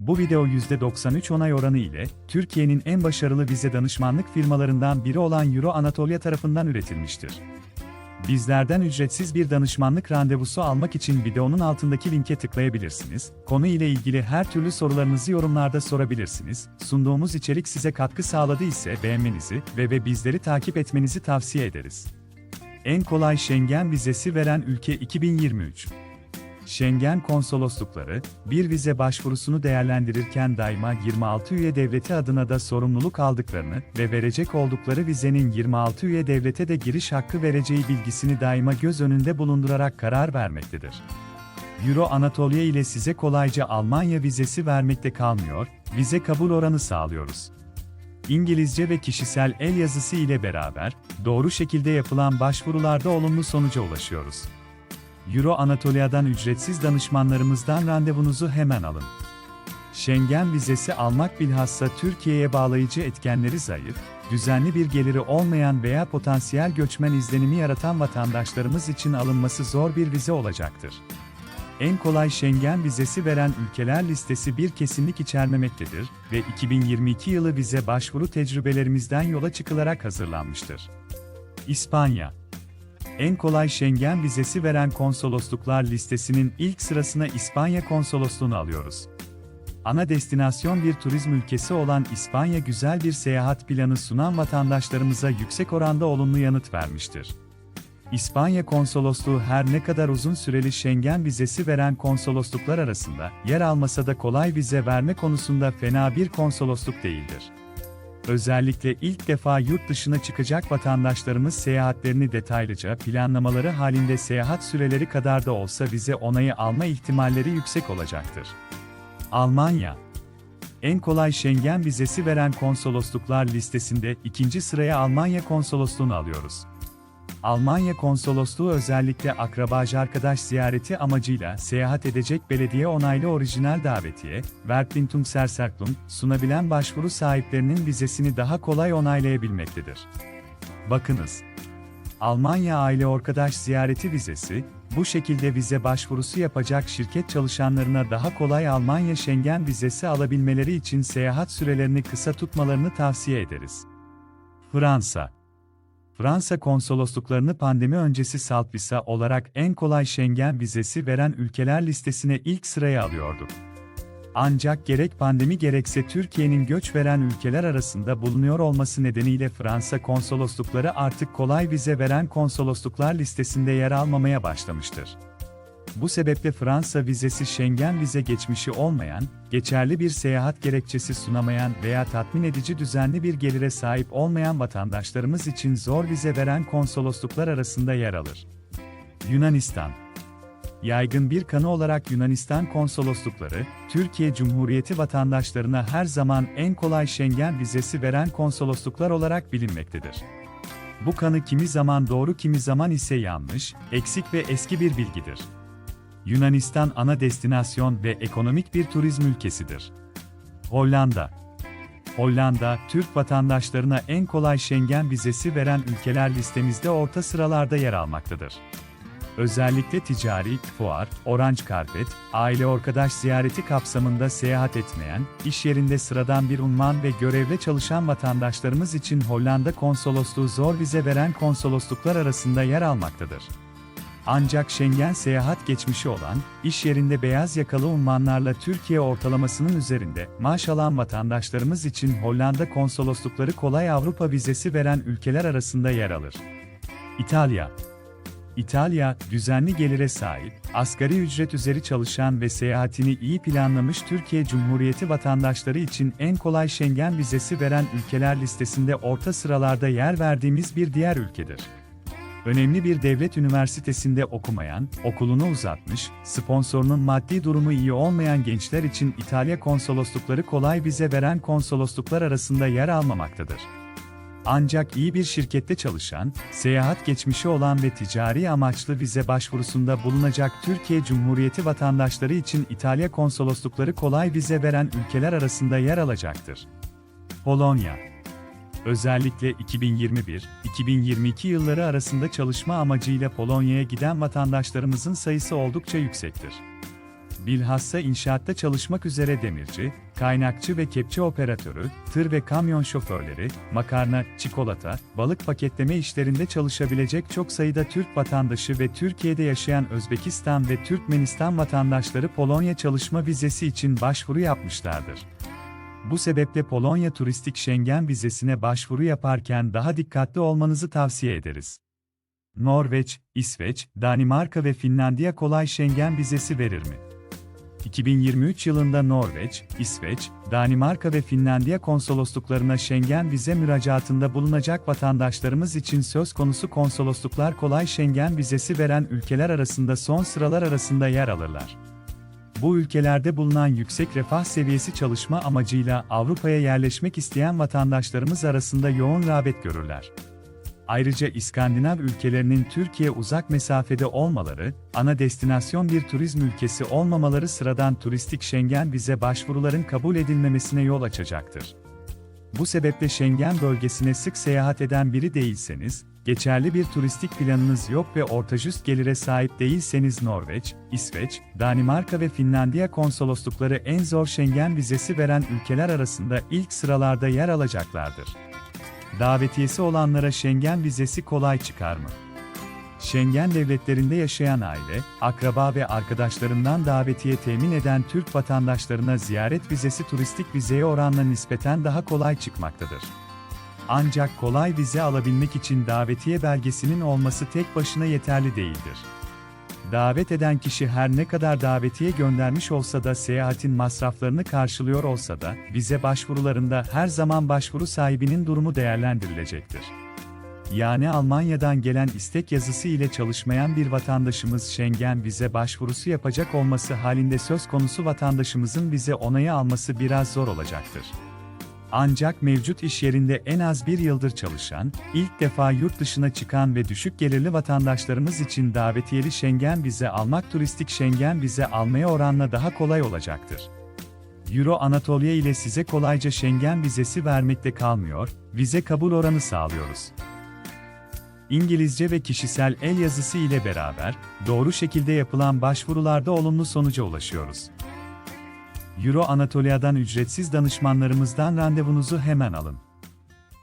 Bu video %93 onay oranı ile Türkiye'nin en başarılı vize danışmanlık firmalarından biri olan Euro Anatolia tarafından üretilmiştir. Bizlerden ücretsiz bir danışmanlık randevusu almak için videonun altındaki linke tıklayabilirsiniz. Konu ile ilgili her türlü sorularınızı yorumlarda sorabilirsiniz. Sunduğumuz içerik size katkı sağladı ise beğenmenizi ve ve bizleri takip etmenizi tavsiye ederiz. En kolay Schengen vizesi veren ülke 2023. Schengen konsoloslukları, bir vize başvurusunu değerlendirirken daima 26 üye devleti adına da sorumluluk aldıklarını ve verecek oldukları vizenin 26 üye devlete de giriş hakkı vereceği bilgisini daima göz önünde bulundurarak karar vermektedir. Euro Anatolia ile size kolayca Almanya vizesi vermekte kalmıyor, vize kabul oranı sağlıyoruz. İngilizce ve kişisel el yazısı ile beraber, doğru şekilde yapılan başvurularda olumlu sonuca ulaşıyoruz. Euro Anatolia'dan ücretsiz danışmanlarımızdan randevunuzu hemen alın. Schengen vizesi almak bilhassa Türkiye'ye bağlayıcı etkenleri zayıf, düzenli bir geliri olmayan veya potansiyel göçmen izlenimi yaratan vatandaşlarımız için alınması zor bir vize olacaktır. En kolay Schengen vizesi veren ülkeler listesi bir kesinlik içermemektedir ve 2022 yılı vize başvuru tecrübelerimizden yola çıkılarak hazırlanmıştır. İspanya en kolay Schengen vizesi veren konsolosluklar listesinin ilk sırasına İspanya konsolosluğunu alıyoruz. Ana destinasyon bir turizm ülkesi olan İspanya güzel bir seyahat planı sunan vatandaşlarımıza yüksek oranda olumlu yanıt vermiştir. İspanya konsolosluğu her ne kadar uzun süreli Schengen vizesi veren konsolosluklar arasında yer almasa da kolay vize verme konusunda fena bir konsolosluk değildir. Özellikle ilk defa yurt dışına çıkacak vatandaşlarımız seyahatlerini detaylıca planlamaları halinde seyahat süreleri kadar da olsa vize onayı alma ihtimalleri yüksek olacaktır. Almanya En kolay Schengen vizesi veren konsolosluklar listesinde ikinci sıraya Almanya konsolosluğunu alıyoruz. Almanya konsolosluğu özellikle akrabacı arkadaş ziyareti amacıyla seyahat edecek belediye onaylı orijinal davetiye, Verpflichtungsersaklung, sunabilen başvuru sahiplerinin vizesini daha kolay onaylayabilmektedir. Bakınız. Almanya aile arkadaş ziyareti vizesi, bu şekilde vize başvurusu yapacak şirket çalışanlarına daha kolay Almanya Schengen vizesi alabilmeleri için seyahat sürelerini kısa tutmalarını tavsiye ederiz. Fransa Fransa konsolosluklarını pandemi öncesi salt visa olarak en kolay Schengen vizesi veren ülkeler listesine ilk sıraya alıyordu. Ancak gerek pandemi gerekse Türkiye'nin göç veren ülkeler arasında bulunuyor olması nedeniyle Fransa konsoloslukları artık kolay vize veren konsolosluklar listesinde yer almamaya başlamıştır. Bu sebeple Fransa vizesi Schengen vize geçmişi olmayan, geçerli bir seyahat gerekçesi sunamayan veya tatmin edici düzenli bir gelire sahip olmayan vatandaşlarımız için zor vize veren konsolosluklar arasında yer alır. Yunanistan Yaygın bir kanı olarak Yunanistan konsoloslukları, Türkiye Cumhuriyeti vatandaşlarına her zaman en kolay Schengen vizesi veren konsolosluklar olarak bilinmektedir. Bu kanı kimi zaman doğru kimi zaman ise yanlış, eksik ve eski bir bilgidir. Yunanistan ana destinasyon ve ekonomik bir turizm ülkesidir. Hollanda Hollanda, Türk vatandaşlarına en kolay Schengen vizesi veren ülkeler listemizde orta sıralarda yer almaktadır. Özellikle ticari, fuar, orange karpet, aile arkadaş ziyareti kapsamında seyahat etmeyen, iş yerinde sıradan bir unman ve görevde çalışan vatandaşlarımız için Hollanda konsolosluğu zor vize veren konsolosluklar arasında yer almaktadır. Ancak Schengen seyahat geçmişi olan, iş yerinde beyaz yakalı unvanlarla Türkiye ortalamasının üzerinde maaş alan vatandaşlarımız için Hollanda konsoloslukları kolay Avrupa vizesi veren ülkeler arasında yer alır. İtalya İtalya, düzenli gelire sahip, asgari ücret üzeri çalışan ve seyahatini iyi planlamış Türkiye Cumhuriyeti vatandaşları için en kolay Schengen vizesi veren ülkeler listesinde orta sıralarda yer verdiğimiz bir diğer ülkedir. Önemli bir devlet üniversitesinde okumayan, okulunu uzatmış, sponsorunun maddi durumu iyi olmayan gençler için İtalya konsoloslukları kolay vize veren konsolosluklar arasında yer almamaktadır. Ancak iyi bir şirkette çalışan, seyahat geçmişi olan ve ticari amaçlı vize başvurusunda bulunacak Türkiye Cumhuriyeti vatandaşları için İtalya konsoloslukları kolay vize veren ülkeler arasında yer alacaktır. Polonya Özellikle 2021-2022 yılları arasında çalışma amacıyla Polonya'ya giden vatandaşlarımızın sayısı oldukça yüksektir. bilhassa inşaatta çalışmak üzere demirci, kaynakçı ve kepçe operatörü, tır ve kamyon şoförleri, makarna, çikolata, balık paketleme işlerinde çalışabilecek çok sayıda Türk vatandaşı ve Türkiye'de yaşayan Özbekistan ve Türkmenistan vatandaşları Polonya çalışma vizesi için başvuru yapmışlardır. Bu sebeple Polonya turistik Schengen vizesine başvuru yaparken daha dikkatli olmanızı tavsiye ederiz. Norveç, İsveç, Danimarka ve Finlandiya kolay Schengen vizesi verir mi? 2023 yılında Norveç, İsveç, Danimarka ve Finlandiya konsolosluklarına Schengen vize müracaatında bulunacak vatandaşlarımız için söz konusu konsolosluklar kolay Schengen vizesi veren ülkeler arasında son sıralar arasında yer alırlar. Bu ülkelerde bulunan yüksek refah seviyesi çalışma amacıyla Avrupa'ya yerleşmek isteyen vatandaşlarımız arasında yoğun rağbet görürler. Ayrıca İskandinav ülkelerinin Türkiye uzak mesafede olmaları, ana destinasyon bir turizm ülkesi olmamaları sıradan turistik Schengen vize başvuruların kabul edilmemesine yol açacaktır. Bu sebeple Schengen bölgesine sık seyahat eden biri değilseniz, geçerli bir turistik planınız yok ve ortajüst gelire sahip değilseniz Norveç, İsveç, Danimarka ve Finlandiya konsoloslukları en zor Schengen vizesi veren ülkeler arasında ilk sıralarda yer alacaklardır. Davetiyesi olanlara Schengen vizesi kolay çıkar mı? Schengen devletlerinde yaşayan aile, akraba ve arkadaşlarından davetiye temin eden Türk vatandaşlarına ziyaret vizesi turistik vizeye oranla nispeten daha kolay çıkmaktadır. Ancak kolay vize alabilmek için davetiye belgesinin olması tek başına yeterli değildir. Davet eden kişi her ne kadar davetiye göndermiş olsa da seyahatin masraflarını karşılıyor olsa da, vize başvurularında her zaman başvuru sahibinin durumu değerlendirilecektir. Yani Almanya'dan gelen istek yazısı ile çalışmayan bir vatandaşımız Schengen vize başvurusu yapacak olması halinde söz konusu vatandaşımızın vize onayı alması biraz zor olacaktır. Ancak mevcut iş yerinde en az bir yıldır çalışan, ilk defa yurt dışına çıkan ve düşük gelirli vatandaşlarımız için davetiyeli Schengen vize almak turistik Schengen vize almaya oranla daha kolay olacaktır. Euro Anatolia ile size kolayca Schengen vizesi vermekte kalmıyor, vize kabul oranı sağlıyoruz. İngilizce ve kişisel el yazısı ile beraber, doğru şekilde yapılan başvurularda olumlu sonuca ulaşıyoruz. Euro Anatolia'dan ücretsiz danışmanlarımızdan randevunuzu hemen alın.